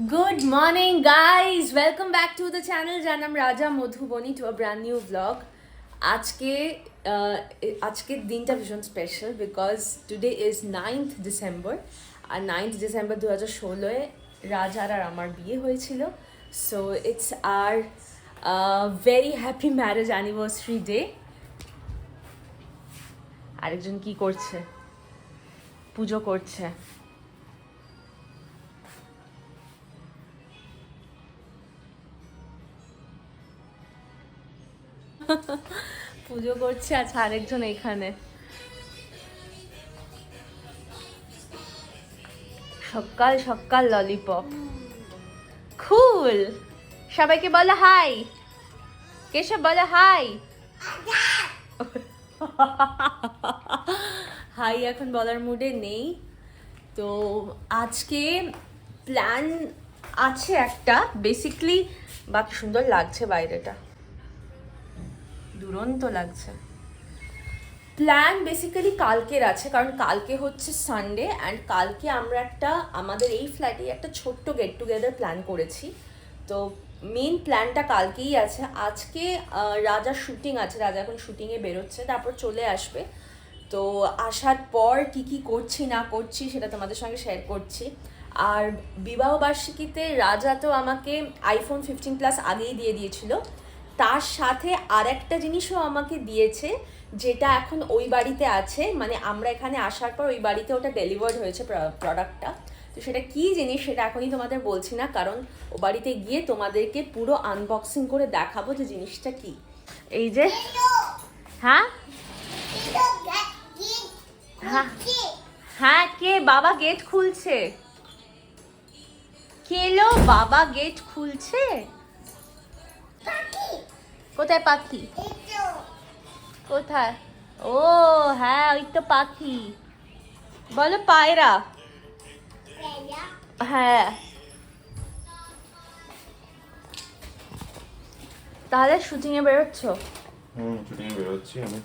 Good morning, guys. Welcome back to the channel. Janam Raja Madhubani to a brand new vlog. আজকে আহ, আজকের দিনটা ভীষণ special because today is ninth December R ninth December দু হাজার ষোলোয় রাজার আর আমার বিয়ে হয়েছিল so it's our very happy marriage anniversary day আরেকজন কি করছে পুজো করছে পুজো করছে আচ্ছা আরেকজন এখানে। সকাল সকাল ললিপপ। খুল! সবাইকে বলো হাই। কেশব, বলো হাই। হাই এখন বলার মুডে নেই। তো আজকে প্ল্যান আছে একটা। বেসিকলি বাকি সুন্দর লাগছে বাইরেটা। দুরন্ত লাগছে। প্ল্যান বেসিক্যালি কালকের আছে, কারণ কালকে হচ্ছে সানডে অ্যান্ড কালকে আমরা একটা, আমাদের এই ফ্ল্যাটে একটা ছোট্ট গেট টুগেদার প্ল্যান করেছি। তো মেন প্ল্যানটা কালকেই আছে। আজকে রাজার শুটিং আছে, রাজা এখন শুটিংয়ে বেরোচ্ছে, তারপর চলে আসবে। তো আসার পর কি কি করছি, না করছি সেটা তোমাদের সঙ্গে শেয়ার করছি। আর বিবাহবার্ষিকীতে রাজা তো আমাকে আইফোন ফিফটিন প্লাস আগেই দিয়ে দিয়েছিল। তার সাথে আর একটা জিনিসও আমাকে দিয়েছে, যেটা এখন ওই বাড়িতে আছে। মানে আমরা এখানে আসার পর ওই বাড়িতে ওটা ডেলিভার্ড হয়েছে প্রোডাক্টটা তো সেটা কি জিনিস সেটা এখনই তোমাদের বলছি না, কারণ ও বাড়িতে গিয়ে তোমাদেরকে পুরো আনবক্সিং করে দেখাবো যে জিনিসটা কি। এই যে হ্যাঁ? হ্যাঁ। হ্যাঁ কে? বাবা গেট খুলছে। কেলো বাবা গেট খুলছে? কোথায় পাখি? কোথায়? ও হ্যাঁ ওই তো পাখি। বলো পায়রা। হ্যাঁ। তাহলে শুটিং এ বেরোচ্ছ? হুম শুটিং এ বেরোচ্ছি আমি।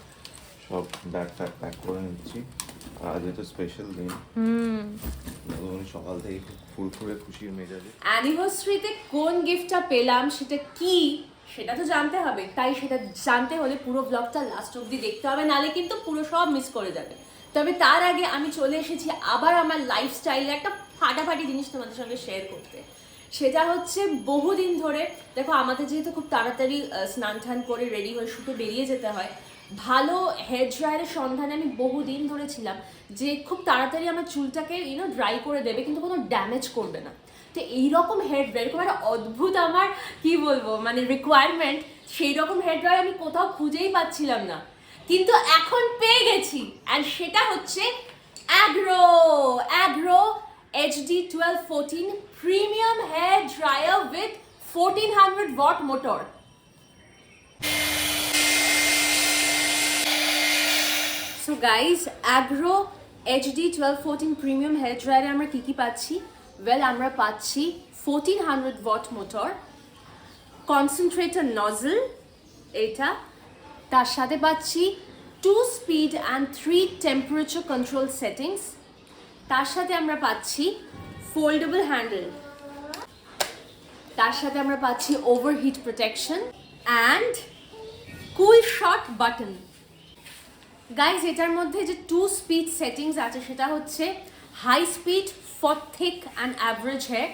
সব ব্যাগ ট্যাগ প্যাক করে নিচ্ছি। আজ যেহেতু স্পেশাল দিন। হুম। সকাল থেকে ফুরফুরে খুশির মেজাজে। অ্যানিভার্সারিতে কোন গিফটটা পেলাম সেটা কি? সেটা তো জানতে হবে, তাই সেটা জানতে হলে পুরো ব্লগটা লাস্ট অবধি দেখতে হবে, নালে কিন্তু পুরো সব মিস করে যাবে। তবে তার আগে আমি চলে এসেছি আবার আমার লাইফস্টাইলে একটা ফাটাফাটি জিনিস তোমাদের সঙ্গে শেয়ার করতে। সেটা হচ্ছে বহুদিন ধরে, দেখো আমাদের যেহেতু খুব তাড়াতাড়ি স্নান টান করে রেডি হয়ে শুটে বেরিয়ে যেতে হয়, ভালো হেয়ার ড্রায়ারের সন্ধানে আমি বহুদিন ধরে ছিলাম যে খুব তাড়াতাড়ি আমার চুলটাকে ইউনো ড্রাই করে দেবে, কিন্তু কোনো ড্যামেজ করবে না। তো এইরকম হেয়ার ড্রায়ার এরকম একটা অদ্ভুত আমার, কি বলব মানে রিকোয়ারমেন্ট সেই রকম হেয়ার ড্রায়ার আমি কোথাও খুঁজেই পাচ্ছিলাম না। কিন্তু এখন পেয়ে গেছি। অ্যান্ড সেটা হচ্ছে Agaro Agaro HD twelve fourteen premium hair dryer with fourteen hundred watt motor so guys Agaro HD twelve fourteen premium hair ড্রায়ারে আমরা কী কী পাচ্ছি? ওয়েল আমরা পাচ্ছি fourteen hundred watt motor concentrator nozzle এটা। তার সাথে পাচ্ছি two speed and three temperature control settings তার সাথে আমরা পাচ্ছি ফোল্ডেবল হ্যান্ডেল তার সাথে আমরা পাচ্ছি overheat protection and cool shot button guys এটার মধ্যে যে টু স্পিড সেটিংস আছে, সেটা হচ্ছে high speed for thick and average hair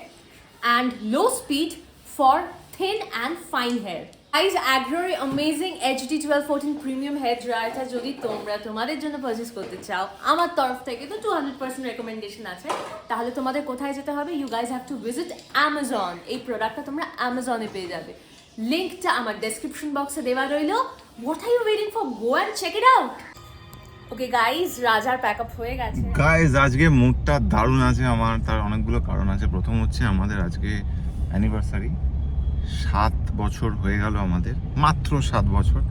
and low speed for thin and fine hair guys অ্যাগ্রোর amazing HD twelve fourteen premium hair ড্রায়ারটা যদি তোমরা তোমাদের জন্য পারচেস করতে চাও, আমার তরফ থেকে তো টু হান্ড্রেড পার্সেন্ট রেকমেন্ডেশন আছে। তাহলে তোমাদের কোথায় যেতে হবে? You guys have to visit Amazon এই প্রোডাক্টটা তোমরা অ্যামাজনে পেয়ে যাবে। লিঙ্কটা আমার ডেসক্রিপশন বক্সে দেওয়া রইল। What are you waiting for go and check it out okay guys রাজার প্যাক হয়ে গেছে। গাইজ আজকে মুডটা দারুণ আছে আমার, তার অনেকগুলো কারণ আছে। প্রথম হচ্ছে আমাদের আজকে অ্যানিভার্সারি সাত বছর হয়ে গেল আমাদের, মাত্র সাত বছর।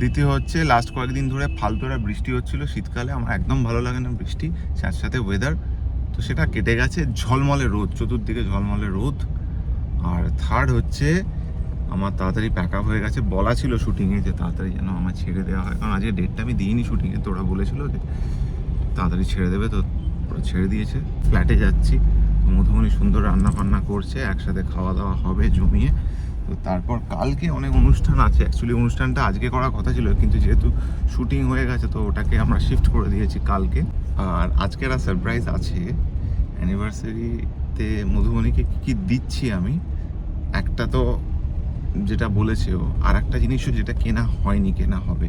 দ্বিতীয় হচ্ছে লাস্ট কয়েকদিন ধরে ফালতুরা বৃষ্টি হচ্ছিল, শীতকালে আমার একদম ভালো লাগে না বৃষ্টি, সাথে সাথে ওয়েদার তো সেটা কেটে গেছে, ঝলমলে রোদ, চতুর্দিকে ঝলমলে রোদ। আর থার্ড হচ্ছে আমার তাড়াতাড়ি প্যাক আপ হয়ে গেছে। বলা ছিল শুটিংয়ে যে তাড়াতাড়ি যেন আমার ছেড়ে দেওয়া হয়। কারণ আজকে ডেটটা আমি দিইনি শুটিংয়ে তো ওরা বলেছিল যে তাড়াতাড়ি ছেড়ে দেবে তো ওরা ছেড়ে দিয়েছে। ফ্ল্যাটে যাচ্ছি মধুমণি সুন্দর রান্না বান্না করছে, একসাথে খাওয়া দাওয়া হবে, জমিয়ে। তো তারপর কালকে অনেক অনুষ্ঠান আছে। অ্যাকচুয়ালি অনুষ্ঠানটা আজকে করার কথা ছিল, কিন্তু যেহেতু শুটিং হয়ে গেছে, তো ওটাকে আমরা শিফট করে দিয়েছি কালকে। আর আজকে একটা সারপ্রাইজ আছে। অ্যানিভার্সারিতে মধুমণিকে কী দিচ্ছি আমি, একটা তো যেটা বলেছে ও আর একটা জিনিসও যেটা কেনা হয়নি, কেনা হবে।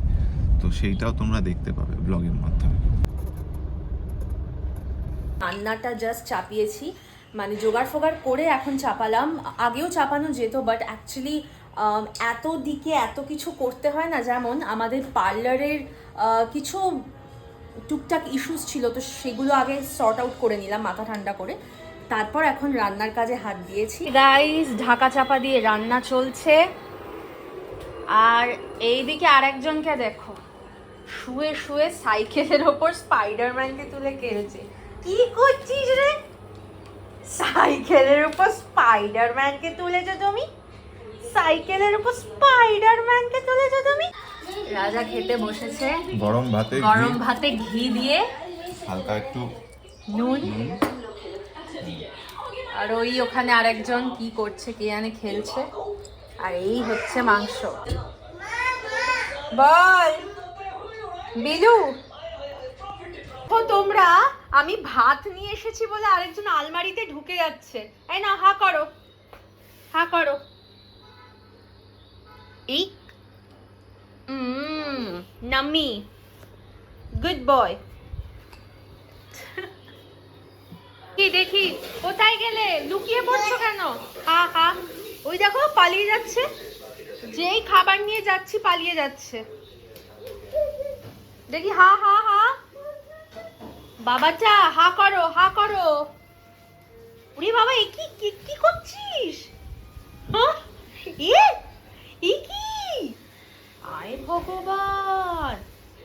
তো সেইটাও তোমরা দেখতে পাবে ব্লগের মাধ্যমে। রান্নাটা জাস্ট চাপিয়েছি। মানে জোগাড় ফোগাড় করে এখন চাপালাম। আগেও চাপানো যেত বাট অ্যাকচুয়ালি এত দিকে এত কিছু করতে হয় না, যেমন আমাদের পার্লারের কিছু টুকটাক ইস্যুস ছিল, তো সেগুলো আগে সর্ট আউট করে নিলাম, মাথা ঠান্ডা করে। তারপর এখন রান্নার কাজে হাত দিয়েছি। গাইস ঢাকা চাপা দিয়ে রান্না চলছে। আর এইদিকে আরেকজনকে দেখো। শুয়ে শুয়ে সাইকেলের ওপর স্পাইডারম্যানকে তুলে খেলছে কি করছিস রে? সাইকেলের উপর স্পাইডারম্যানকে তুলেছো তুমি? সাইকেলের উপর স্পাইডারম্যানকে তুলেছো তুমি? রাজা খেতে বসেছে। গরম ভাতে গরম ভাতে ঘি দিয়ে হালকা একটু নুন। আর ওই ওখানে আরেকজন কি করছে, কে জানে খেলছে। আর এই হচ্ছে মাংস। বল। বিলু। তোমরা, আমি ভাত নিয়ে এসেছি বলে আরেকজন আলমারিতে ঢুকে যাচ্ছে। এই না হা করো। হা করো। এই। নাম্মি। Good boy. কি দেখি? কোথায় গেলে? লুকিয়ে পড়ছো কেন? হা হা। ওই দেখো পালিয়ে যাচ্ছে। যেই খাবার নিয়ে যাচ্ছি পালিয়ে যাচ্ছে। দেখি হা হা হা। বাবাটা হা করো হা করো। উরে বাবা এ কি কি কি করছিস? হ্যাঁ এ এ কি? আয় ভগবান।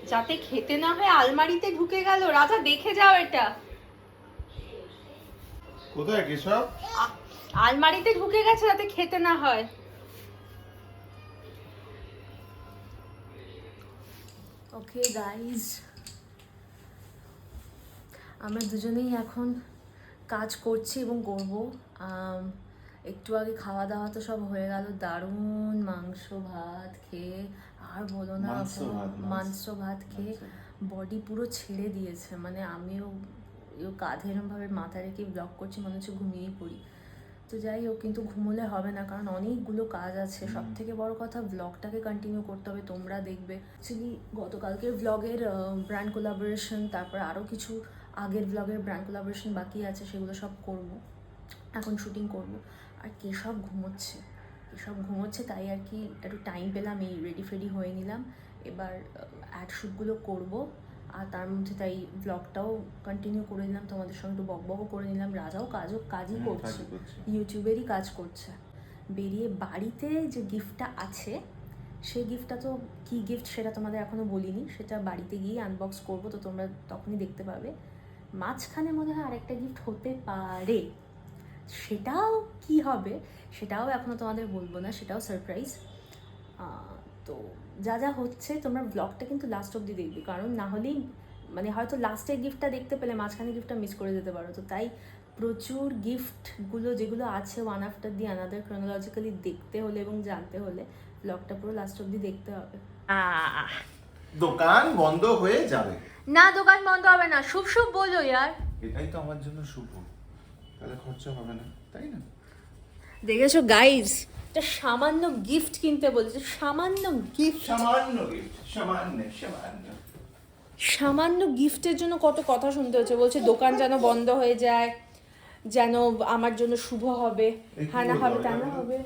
যাতে খেতে না হয় আলমারিতে ঢুকে গেল। রাজা দেখে যাও এটা। কোথায় কেশব? আলমারিতে ঢুকে গেছে যাতে খেতে না হয়। ওকে গাইজ আমরা দুজনেই এখন কাজ করছি এবং করব। একটু আগে খাওয়া দাওয়া তো সব হয়ে গেল। দারুণ মাংস ভাত খেয়ে আর বলো না মাংস ভাত, মাংস। মাংস ভাত খেয়ে বডি পুরো ছেড়ে দিয়েছে। মানে আমিও কাঁধে এরমভাবে মাথা রেখে ব্লক করছি মনে হচ্ছে ঘুমিয়েই পড়ি। তো যাই হোক কিন্তু ঘুমোলে হবে না কারণ অনেকগুলো কাজ আছে। সব থেকে বড় কথা ব্লগটাকে কন্টিনিউ করতে হবে তোমরা দেখবে। অ্যাকচুয়ালি গতকালকের ব্লগের ব্র্যান্ড কোলাবোরেশন তারপর আরও কিছু আগের ব্লগের ব্র্যান্ড কোলাবোরেশন বাকি আছে সেগুলো সব করব। এখন শুটিং করব। আর কে সব ঘুমোচ্ছে? এসব ঘুমোচ্ছে তাই আর কি একটু টাইম পেলাম এই রেডি ফেডি হয়ে নিলাম। এবার অ্যাড শ্যুটগুলো করব। আর তার মধ্যে তাই ব্লগটাও কন্টিনিউ করে নিলাম। তোমাদের সঙ্গে একটু বকবকও করে নিলাম। রাজাও কাজও কাজই করছে। কাজই করছে। ইউটিউবেরই কাজ করছে। বেরিয়ে বাড়িতে যে গিফটটা আছে সেই গিফটটা তো কি গিফট সেটা তোমাদের এখনও বলিনি। সেটা বাড়িতে গিয়ে আনবক্স করব তো তোমরা তখনই দেখতে পাবে। মাঝখানে মনে হয় আরেকটা গিফট হতে পারে। সেটাও কি হবে সেটাও এখনও তোমাদের বলব না। সেটাও সারপ্রাইজ তো যা যা হচ্ছে তোমরা ব্লগটা কিন্তু লাস্ট অবধি দেখবে। কারণ না হলেই মানে হয়তো লাস্টের গিফটটা দেখতে পেলে মাঝখানে গিফটটা মিস করে যেতে পারো। তো তাই প্রচুর গিফটগুলো যেগুলো আছে one after the another chronologically দেখতে হলে এবং জানতে হলে ব্লগটা পুরো লাস্ট অবধি দেখতে হবে। দোকান বন্ধ হয়ে যাবে। না দোকান বন্ধ হবে না। শুভ শুভ বলো ইয়ার। এটাই তো আমার জন্য শুভ। তাহলে খরচা হবে না তাই না? দেখেছ গাইজ একটা সামান্য গিফট কিনতে বলেছে সামান্য গিফট সামান্য gift, সামান্য সামান্য। সামান্য গিফটের জন্য কত কথা শুনতে হচ্ছে বলছে দোকান যেন বন্ধ হয়ে যায় যেন আমার জন্য শুভ হবে এই কি হ্যাঁ না হবে তা এটা? না বলো? হবে।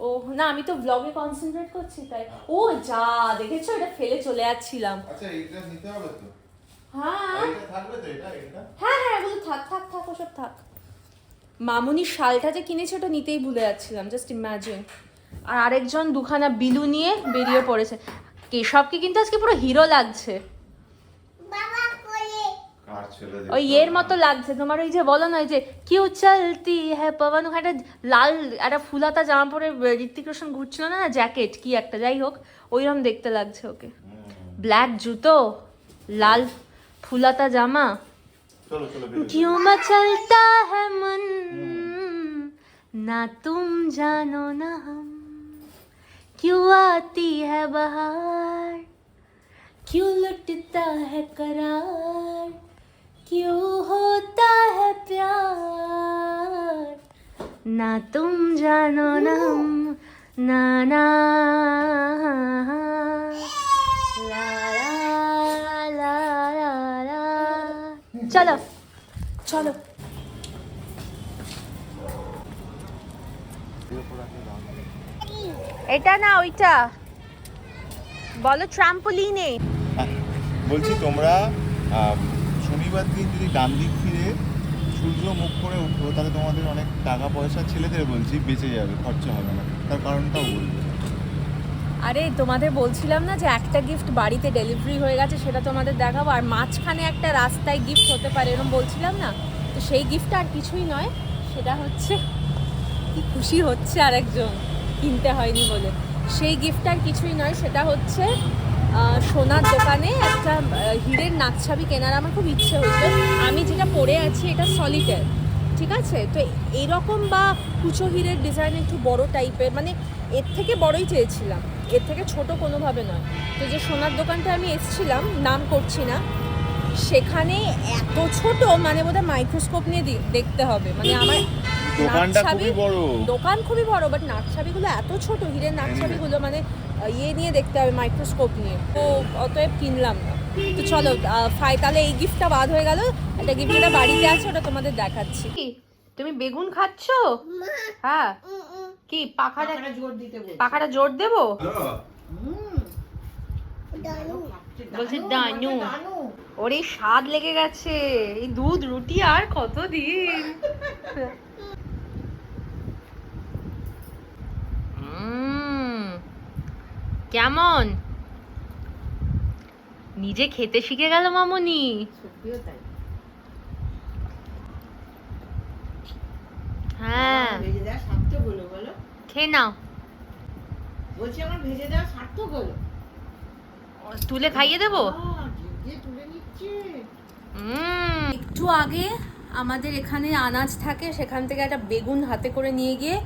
ও না আমি তো ব্লগে কনসেন্ট্রেট করছি তাই। ও যা দেখেছ? এটা ফেলে চলে যাচ্ছিলাম। আচ্ছা এইটা নিতে হবে তো? হ্যাঁ। এটা থাকবে তো এটা এটা হ্যাঁ হ্যাঁ এগুলো থাক থাক থাক ওসব থাক। মামুনির শালটা যে কিনেছে ওটা নিতেই ভুলে যাচ্ছিলাম জাস্ট ইমাজিন আর আরেকজন দুখানা বিলু নিয়ে বেরিয়ে পড়েছে। কেশবকে কিন্তু আজকে পুরো হিরো লাগছে। ওই এর মতো লাগছে। তোমার ওই যে বলো না ওই যে কিউ চলতি হ্যাঁ পবন একটা লাল একটা ফুলাতা জামা পরে ঋত্বিক রোশন ঘুরছিল না জ্যাকেট কি একটা যাই হোক ওইরকম দেখতে লাগছে ওকে। ব্ল্যাক জুতো লাল ফুলাতা জামা चलो चलो क्यों मचलता है मन? ना तुम जानो ना हम। क्यों आती है बहार? क्यों लुटता है करार? क्यों होता है प्यार? ना तुम जानो ना हम, ना ना। চলো। এটা না ওইটা। বলো ট্রাম্পোলিনে। বলছি তোমরা শনিবার দিন যদি ডান দিক ফিরে সূর্য মুখ করে উঠবো তাহলে তোমাদের অনেক টাকা পয়সা ছেলেদের বলছি বেঁচে যাবে খরচা হবে না। তার কারণটাও বলব। আরে, তোমাদের বলছিলাম না যে একটা গিফট বাড়িতে ডেলিভারি হয়ে গেছে, সেটা তোমাদের দেখাবো। আর মাঝখানে একটা রাস্তায় গিফট হতে পারে এরকম বলছিলাম না? তো সেই গিফট আর কিছুই নয়, সেটা হচ্ছে কি খুশি হচ্ছে আরেকজন, কিনতে হয়নি বলে। সেই গিফট আর কিছুই নয়, সেটা হচ্ছে সোনার দোকানে একটা হিরের নাকছাবি কেনার আমার খুব ইচ্ছে হচ্ছে আমি যেটা পরে আছি, এটা সলিটার ঠিক আছে? তো এইরকম বা কুচো হিরের ডিজাইন একটু বড় টাইপের মানে এর থেকে বড়ই চেয়েছিলাম। এর থেকে ছোট কোনোভাবে নয়। তো যে সোনার দোকানটা আমি এসেছিলাম নাম করছি না সেখানে এত ছোট মানে বোধহয় মাইক্রোস্কোপ নিয়ে দেখতে হবে। মানে আমার দোকান খুবই বড় বাট নাকছাবিগুলো এত ছোট হীরের নাকছাবিগুলো মানে ইয়ে নিয়ে দেখতে হবে মাইক্রোস্কোপ নিয়ে। তো অতএব কিনলাম না। তো চলো আহ, ফাই তাহলে এই গিফটটা বাদ হয়ে গেল। একটা গিফট যেটা বাড়িতে আছে ওটা তোমাদের দেখাচ্ছি। তুমি বেগুন খাচ্ছো? হ্যাঁ। কি পাখাটা পাখাটা জোর দেবো? বলছে ডানু ওরে স্বাদ লেগে গেছে। এই দুধ রুটি আর কতদিন? উম, কেমন? নিজে খেতে শিখে গেল মামনি। হ্যাঁ। খেয়ে নাও। বলছি আমার ভেজে দেওয়া সার্থক হলো। তুলে খাইয়ে দেবো? একটু আগে আমাদের এখানে আনাজ থাকে সেখান থেকে একটা বেগুন হাতে করে নিয়ে গিয়ে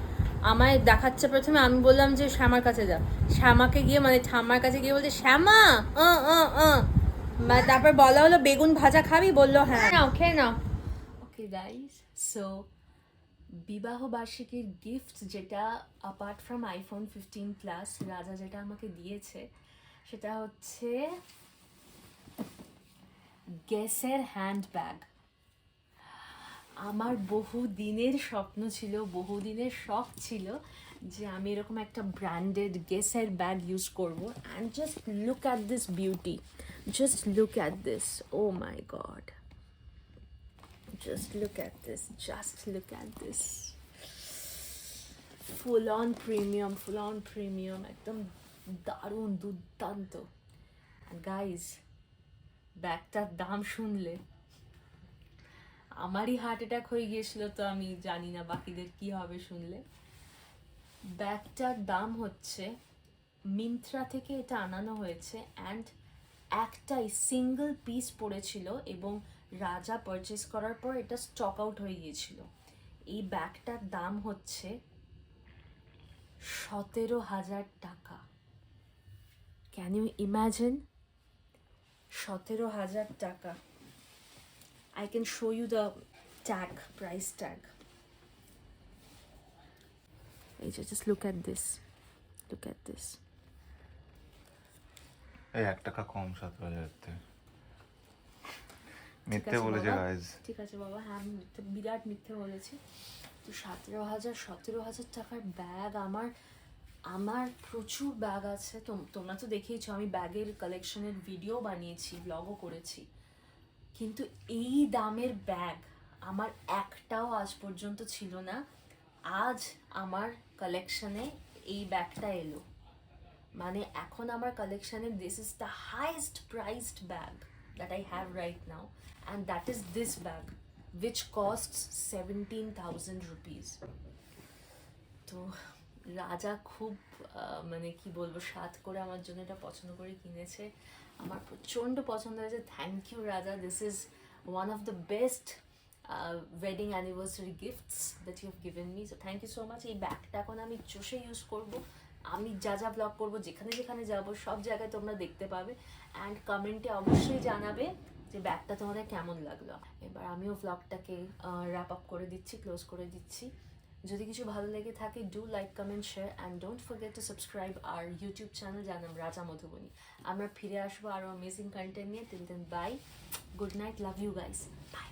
আমায় দেখাচ্ছে প্রথমে। আমি বললাম যে শ্যামার কাছে যা। শ্যামাকে গিয়ে মানে ঠাম্মার কাছে গিয়ে বলছে শ্যামা আহ। তারপর বলা হলো বেগুন ভাজা খাবি? বলল হ্যাঁ। নাও খেয়ে নাও। ওকে গাইস সো বিবাহ বার্ষিকীর গিফট যেটা apart from iPhone fifteen plus Raja যেটা আমাকে দিয়েছে, সেটা হচ্ছে গেসের হ্যান্ডব্যাগ আমার বহু দিনের স্বপ্ন ছিল বহু দিনের শখ ছিল যে আমি এরকম একটা ব্র্যান্ডেড গেসের ব্যাগ ইউজ করব। And just look at this beauty just look at this oh my god just look at this just look at this full on premium full on premium একদম দারুণ, দুর্দান্ত. গাইজ ব্যাগটার দাম শুনলে আমারই heart attack হয়ে গিয়েছিল তো আমি জানি না বাকিদের কি হবে শুনলে। ব্যাগটার দাম হচ্ছে মিন্ত্রা থেকে এটা আনানো হয়েছে অ্যান্ড একটাই সিঙ্গেল পিস পড়েছিল এবং রাজা পারচেস করার পর এটা স্টক আউট হয়ে গিয়েছিল। এই ব্যাগটার দাম হচ্ছে সতেরো হাজার টাকা। ক্যান ইউ ইম্যাজিন সতেরো হাজার টাকা। I can show you the tag price tag এই যে just look at this look at this এই এক টাকা কম সতেরো হাজার থেকে। মিথ্যে বলেছে। গাইজ ঠিক আছে বাবা হ্যাঁ আমি মিথ্যে বিরাট মিথ্যে বলেছি। তো সতেরো হাজার সতেরো হাজার টাকার ব্যাগ আমার আমার প্রচুর ব্যাগ আছে। তোম- তোমরা তো দেখেইছো আমি ব্যাগের কালেকশনের ভিডিও বানিয়েছি ব্লগও করেছি। কিন্তু এই দামের ব্যাগ আমার একটাও আজ পর্যন্ত ছিল না। আজ আমার কালেকশনে এই ব্যাগটা এলো। মানে এখন আমার কালেকশনে this is the highest priced bag that I have right now, and that is this bag which seventeen thousand rupees তো রাজা খুব মানে কি বলব স্বাদ করে আমার জন্য এটা পছন্দ করে কিনেছে। আমার প্রচণ্ড পছন্দ হয়েছে। Thank you Raja. This is of the best uh, wedding anniversary gifts that you have given me. So thank you so much. এই ব্যাগটা এখন আমি চষে ইউজ করব। আমি যা যা ব্লগ করব, যেখানে যেখানে যাব, সব জায়গায় তোমরা দেখতে পাবে। অ্যান্ড কমেন্টে অবশ্যই জানাবে যে ব্যাগটা তোমাদের কেমন লাগল। এবার আমিও ব্লগটাকে র্যাপ আপ করে দিচ্ছি ক্লোজ করে দিচ্ছি। যদি কিছু ভালো লেগে থাকে do like comment share and don't forget to subscribe R YouTube channel যার নাম রাজা মধুবনী। আমরা ফিরে আসব আরও অ্যামেজিং কন্টেন্ট নিয়ে। Till then bye good night love you guys bye